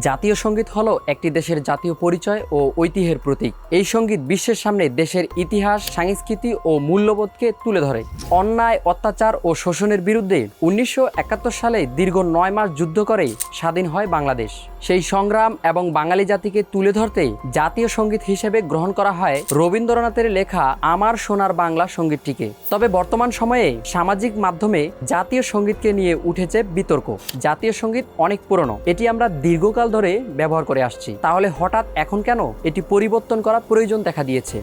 জাতীয় সংগীত হলো একটি দেশের জাতীয় পরিচয় ও ঐতিহ্যের প্রতীক। এই সংগীত বিশ্বের সামনে দেশের ইতিহাস, সংস্কৃতি ও মূল্যবোধকে তুলে ধরে। অন্যায়, অত্যাচার ও শোষণের বিরুদ্ধে উনিশশো একাত্তর সালে দীর্ঘ নয় মাস যুদ্ধ করে স্বাধীন হয় বাংলাদেশ। সেই সংগ্রাম এবং বাঙালি জাতিকে তুলে ধরতে জাতীয় সংগীত হিসেবে গ্রহণ করা হয় রবীন্দ্রনাথের লেখা আমার সোনার বাংলা সঙ্গীতটিকে। তবে বর্তমান সময়ে সামাজিক মাধ্যমে জাতীয় সঙ্গীতকে নিয়ে উঠেছে বিতর্ক। জাতীয় সংগীত অনেক পুরনো। এটি আমরা দীর্ঘকাল ধরে ব্যবহার করে আসছি। তাহলে হঠাৎ এখন কেন? এটি পরিবর্তন করা প্রয়োজন দেখা দিয়েছে।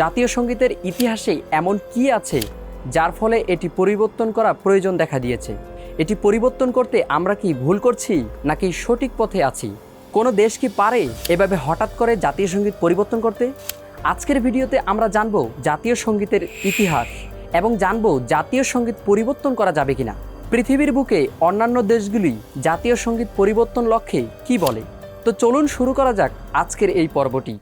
জাতীয় সঙ্গীতের ইতিহাসে এমন কি আছে যার ফলে এটি পরিবর্তন করা প্রয়োজন দেখা দিয়েছে? এটি পরিবর্তন করতে আমরা কি ভুল করছি নাকি সঠিক পথে আছি? কোনো দেশ কি পারে এভাবে হঠাৎ করে জাতীয় সংগীত পরিবর্তন করতে? আজকের ভিডিওতে আমরা জানব জাতীয় সঙ্গীতের ইতিহাস এবং জানব জাতীয় সংগীত পরিবর্তন করা যাবে কিনা। পৃথিবীর বুকে অন্যান্য দেশগুলি জাতীয় সংগীত পরিবর্তন লক্ষ্যে কি বলে? তো চলুন শুরু করা যাক আজকের এই পর্বটি।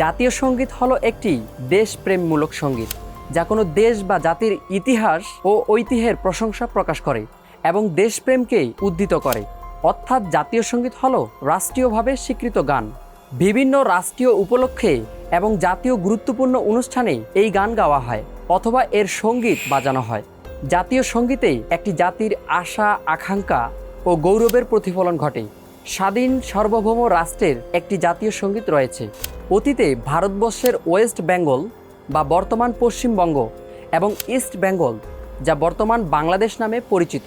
জাতীয় সংগীত হলো একটি দেশপ্রেমমূলক সংগীত, যা কোনো দেশ বা জাতির ইতিহাস ও ঐতিহ্যের প্রশংসা প্রকাশ করে এবং দেশপ্রেমকে উদ্দীত করে। অর্থাৎ জাতীয় সংগীত হলো রাষ্ট্রীয়ভাবে স্বীকৃত গান। বিভিন্ন রাষ্ট্রীয় উপলক্ষে এবং জাতীয় গুরুত্বপূর্ণ অনুষ্ঠানে এই গান গাওয়া হয় অথবা এর সংগীত বাজানো হয়। জাতীয় সঙ্গীতে একটি জাতির আশা, আকাঙ্ক্ষা ও গৌরবের প্রতিফলন ঘটে। স্বাধীন সার্বভৌম রাষ্ট্রের একটি জাতীয় সংগীত রয়েছে। অতীতে ভারতবর্ষের ওয়েস্ট বেঙ্গল বা বর্তমান পশ্চিমবঙ্গ এবং ইস্ট বেঙ্গল, যা বর্তমান বাংলাদেশ নামে পরিচিত।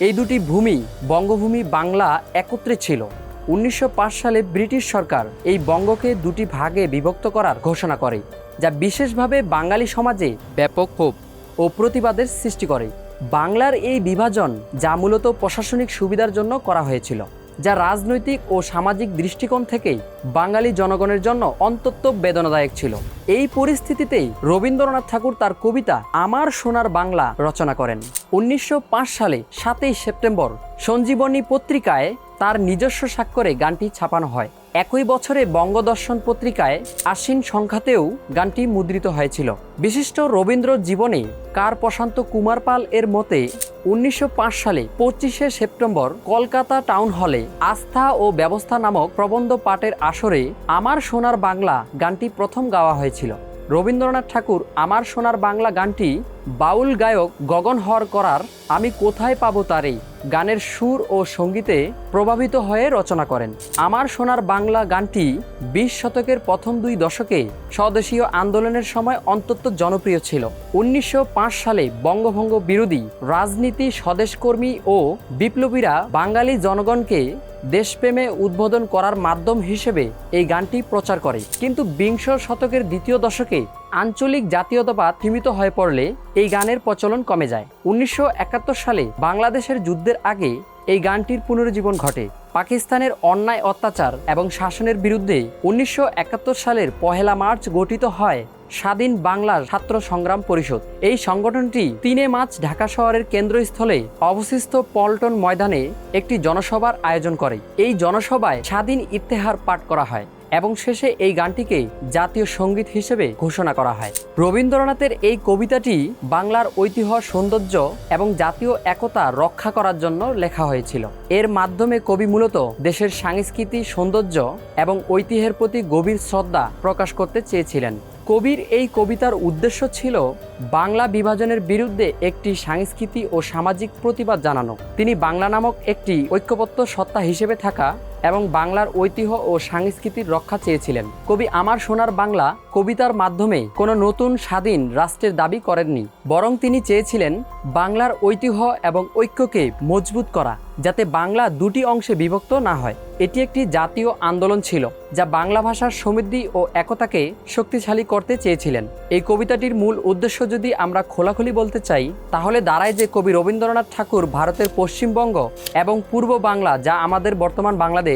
এই দুটি ভূমি বঙ্গভূমি বাংলা একত্রে ছিল। উনিশশো পাঁচ সালে ব্রিটিশ সরকার এই বঙ্গকে দুটি ভাগে বিভক্ত করার ঘোষণা করে, যা বিশেষভাবে বাঙালি সমাজে ব্যাপক ক্ষোভ ও প্রতিবাদের সৃষ্টি করে। বাংলার এই বিভাজন যা মূলত প্রশাসনিক সুবিধার জন্য করা হয়েছিল। যা রাজনৈতিক ও সামাজিক দৃষ্টিকোণ থেকেই বাঙালি জনগণের জন্য অন্তত বেদনাদায়ক ছিল। এই পরিস্থিতিতেই রবীন্দ্রনাথ ঠাকুর তার কবিতা আমার সোনার বাংলা রচনা করেন। উনিশশো পাঁচ সালে সাতই সেপ্টেম্বর সঞ্জীবনী পত্রিকায় তার নিজস্ব স্বাক্ষরে গানটি ছাপানো হয়। একই বছরে বঙ্গদর্শন পত্রিকায় আশ্বিন সংখ্যাতেও গানটি মুদ্রিত হয়েছিল। বিশিষ্ট রবীন্দ্র জীবনে কার প্রশান্ত কুমার পাল এর মতে উনিশশো পাঁচ সালে পঁচিশে সেপ্টেম্বর কলকাতা টাউন হলে আস্থা ও ব্যবস্থা নামক প্রবন্ধ পাঠের আসরে আমার সোনার বাংলা গানটি প্রথম গাওয়া হয়েছিল। রবীন্দ্রনাথ ঠাকুর আমার সোনার বাংলা গানটি বাউল গায়ক গগন হর করার আমি কোথায় পাবো তারে গানের সুর ও সঙ্গীতে প্রভাবিত হয়ে রচনা করেন। আমার সোনার বাংলা গানটি বিশ শতকের প্রথম দুই দশকে স্বদেশীয় আন্দোলনের সময় অন্তত জনপ্রিয় ছিল। উনিশশো পাঁচ সালে বঙ্গভঙ্গ বিরোধী রাজনীতি স্বদেশকর্মী ও বিপ্লবীরা বাঙালি জনগণকে দেশপ্রেমে উদ্বোধন করার মাধ্যম হিসেবে এই গানটি প্রচার করে। কিন্তু বিংশ শতকের দ্বিতীয় দশকে আঞ্চলিক জাতীয়তাবাদ সীমিত হয়ে পড়লে এই গানের প্রচলন কমে যায়। উনিশশো একাত্তর সালে বাংলাদেশের যুদ্ধের আগে এই গানটির পুনরুজ্জীবন ঘটে। পাকিস্তানের অন্যায় অত্যাচার এবং শাসনের বিরুদ্ধে উনিশশো একাত্তর সালের পহেলা মার্চ গঠিত হয় স্বাধীন বাংলার ছাত্র সংগ্রাম পরিষদ। এই সংগঠনটি তিনে মার্চ ঢাকা শহরের কেন্দ্রস্থলে অবশিষ্ট পল্টন ময়দানে একটি জনসভার আয়োজন করে। এই জনসভায় স্বাধীন ইত্তেহার পাঠ করা হয় এবং শেষে এই গানটিকে জাতীয় সংগীত হিসেবে ঘোষণা করা হয়। রবীন্দ্রনাথের এই কবিতাটি বাংলার ঐতিহ্য, সৌন্দর্য এবং জাতীয় একতা রক্ষা করার জন্য লেখা হয়েছিল। এর মাধ্যমে কবি মূলত দেশের সংস্কৃতি সৌন্দর্য এবং ঐতিহ্যের প্রতি গভীর শ্রদ্ধা প্রকাশ করতে চেয়েছিলেন। কবির এই কবিতার উদ্দেশ্য ছিল বাংলা বিভাজনের বিরুদ্ধে একটি সাংস্কৃতিক ও সামাজিক প্রতিবাদ জানানো। তিনি বাংলা নামক একটি ঐক্যবদ্ধ সত্তা হিসেবে থাকা এবং বাংলার ঐতিহ্য ও সংস্কৃতির রক্ষা চেয়েছিলেন। কবি আমার সোনার বাংলা কবিতার মাধ্যমে কোনো নতুন স্বাধীন রাষ্ট্রের দাবি করেননি, বরং তিনি চেয়েছিলেন বাংলার ঐতিহ্য এবং ঐক্যকে মজবুত করা, যাতে বাংলা দুটি অংশে বিভক্ত না হয়। এটি একটি জাতীয় আন্দোলন ছিল, যা বাংলা ভাষার সমৃদ্ধি ও একতাকে শক্তিশালী করতে চেয়েছিলেন। এই কবিতাটির মূল উদ্দেশ্য যদি আমরা খোলাখুলি বলতে চাই, তাহলে দাঁড়ায় যে কবি রবীন্দ্রনাথ ঠাকুর ভারতের পশ্চিমবঙ্গ এবং পূর্ব বাংলা, যা আমাদের বর্তমান বাংলাদেশ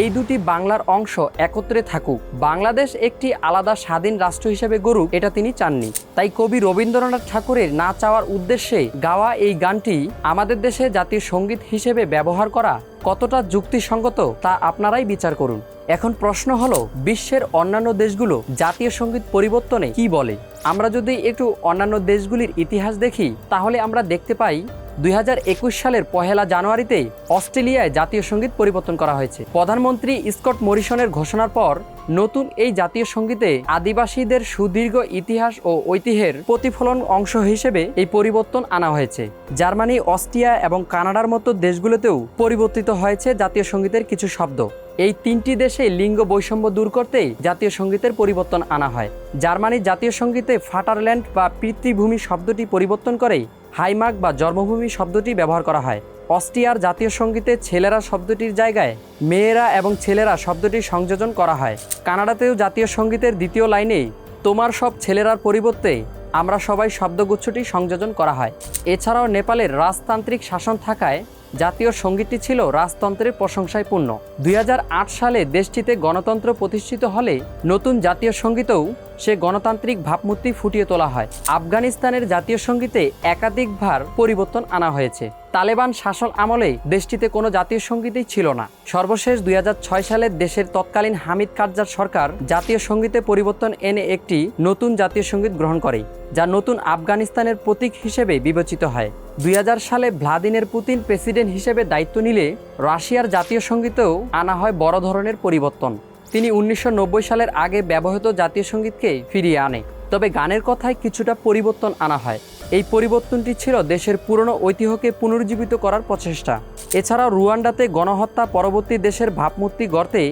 এই দুটি বাংলার অংশ একত্রে থাকুক। বাংলাদেশ একটি আলাদা স্বাধীন রাষ্ট্র হিসেবে গড়ুক, এটা তিনি চাননি। তাই কবি রবীন্দ্রনাথ ঠাকুরের না চাওয়ার উদ্দেশ্যে গাওয়া এই গানটি আমাদের দেশে জাতীয় সংগীত হিসেবে ব্যবহার করা কতটা যুক্তিসঙ্গত তা আপনারাই বিচার করুন। এখন প্রশ্ন হলো, বিশ্বের অন্যান্য দেশগুলো জাতীয় সংগীত পরিবর্তনে কি বলে? আমরা যদি একটু অন্যান্য দেশগুলির ইতিহাস দেখি, তাহলে আমরা দেখতে পাই দুই হাজার একুশ সালের পহেলা জানুয়ারিতে অস্ট্রেলিয়ায় জাতীয় সংগীত পরিবর্তন করা হয়েছে। প্রধানমন্ত্রী স্কট মরিসনের ঘোষণার পর নতুন এই জাতীয় সঙ্গীতে আদিবাসীদের সুদীর্ঘ ইতিহাস ও ঐতিহ্যের প্রতিফলন অংশ হিসেবে এই পরিবর্তন আনা হয়েছে। জার্মানি, অস্ট্রিয়া এবং কানাডার মতো দেশগুলোতেও পরিবর্তিত হয়েছে জাতীয় সঙ্গীতের কিছু শব্দ। এই তিনটি দেশে লিঙ্গ বৈষম্য দূর করতেই জাতীয় সঙ্গীতের পরিবর্তন আনা হয়। জার্মানির জাতীয় সঙ্গীতে ফাটারল্যান্ড বা পিতৃভূমি শব্দটি পরিবর্তন করে হাইমার্ক বা জন্মভূমি শব্দটি ব্যবহার করা হয়। অস্ট্রিয়ার জাতীয় সঙ্গীতে ছেলেরা শব্দটির জায়গায় মেয়েরা এবং ছেলেরা শব্দটি সংযোজন করা হয়। কানাডাতেও জাতীয় সঙ্গীতের দ্বিতীয় লাইনেই, তোমার সব ছেলেরার পরিবর্তে আমরা সবাই শব্দগুচ্ছটি সংযোজন করা হয়। এছাড়াও নেপালের রাজতান্ত্রিক শাসন থাকায় জাতীয় সঙ্গীতটি ছিল রাজতন্ত্রের প্রশংসায় পূর্ণ। দুই হাজার আট সালে দেশটিতে গণতন্ত্র প্রতিষ্ঠিত হলে নতুন জাতীয় সঙ্গীতেও সে গণতান্ত্রিক ভাবমূর্তি ফুটিয়ে তোলা হয়। আফগানিস্তানের জাতীয় সঙ্গীতে একাধিকবার পরিবর্তন আনা হয়েছে। তালেবান শাসন আমলে দেশটিতে কোনো জাতীয় সঙ্গীতই ছিল না। সর্বশেষ দুই হাজার ছয় সালে দেশের তৎকালীন হামিদ কারজার সরকার জাতীয় সঙ্গীতে পরিবর্তন এনে একটি নতুন জাতীয় সংগীত গ্রহণ করে, যা নতুন আফগানিস্তানের প্রতীক হিসেবে বিবেচিত হয়। দুই হাজার সালে ভ্লাদিনের পুতিন প্রেসিডেন্ট হিসেবে দায়িত্ব নিলে রাশিয়ার জাতীয় সঙ্গীতেও আনা হয় বড় ধরনের পরিবর্তন। তিনি উনিশশো নব্বই সালের আগে ব্যবহৃত জাতীয় সঙ্গীতকে ফিরিয়ে আনে। তবে গানের কথায় কিছুটা পরিবর্তন আনা হয়। এই পরিবর্তনটি ছিল দেশের পুরনো ঐতিহ্যকে পুনরুজ্জীবিত করার প্রচেষ্টা। এছাড়াও রুয়ান্ডাতে গণহত্যা পরবর্তী দেশের ভাবমূর্তি গড়তে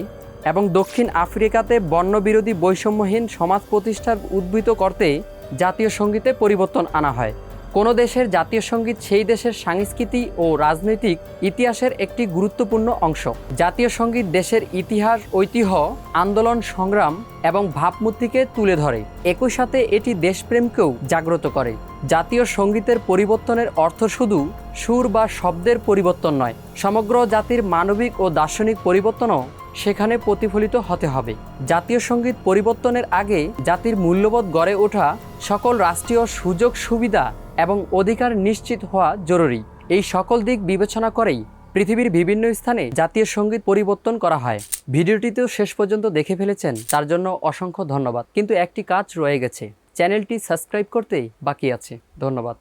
এবং দক্ষিণ আফ্রিকাতে বর্ণবিরোধী বৈষম্যহীন সমাজ প্রতিষ্ঠার উদ্ভূত করতে জাতীয় সঙ্গীতে পরিবর্তন আনা হয়। কোনো দেশের জাতীয় সংগীত সেই দেশের সংস্কৃতি ও রাজনৈতিক ইতিহাসের একটি গুরুত্বপূর্ণ অংশ। জাতীয় সংগীত দেশের ইতিহাস, ঐতিহ্য, আন্দোলন, সংগ্রাম এবং ভাবমূর্তিকে তুলে ধরে। একই সাথে এটি দেশপ্রেমকেও জাগ্রত করে। জাতীয় সঙ্গীতের পরিবর্তনের অর্থ শুধু সুর বা শব্দের পরিবর্তন নয়, সমগ্র জাতির মানবিক ও দার্শনিক পরিবর্তনও সেখানে প্রতিফলিত হতে হবে। জাতীয় সংগীত পরিবর্তনের আগে জাতির মূল্যবোধ গড়ে ওঠা সকল রাষ্ট্রীয় সুযোগ সুবিধা এবং অধিকার নিশ্চিত হওয়া জরুরি। এই সকল দিক বিবেচনা করেই পৃথিবীর বিভিন্ন স্থানে জাতীয় সংগীত পরিবর্তন করা হয়। ভিডিওটিতেও শেষ পর্যন্ত দেখে ফেলেছেন, তার জন্য অসংখ্য ধন্যবাদ। কিন্তু একটি কাজ রয়ে গেছে। চ্যানেলটি সাবস্ক্রাইব করতেই বাকি আছে। ধন্যবাদ।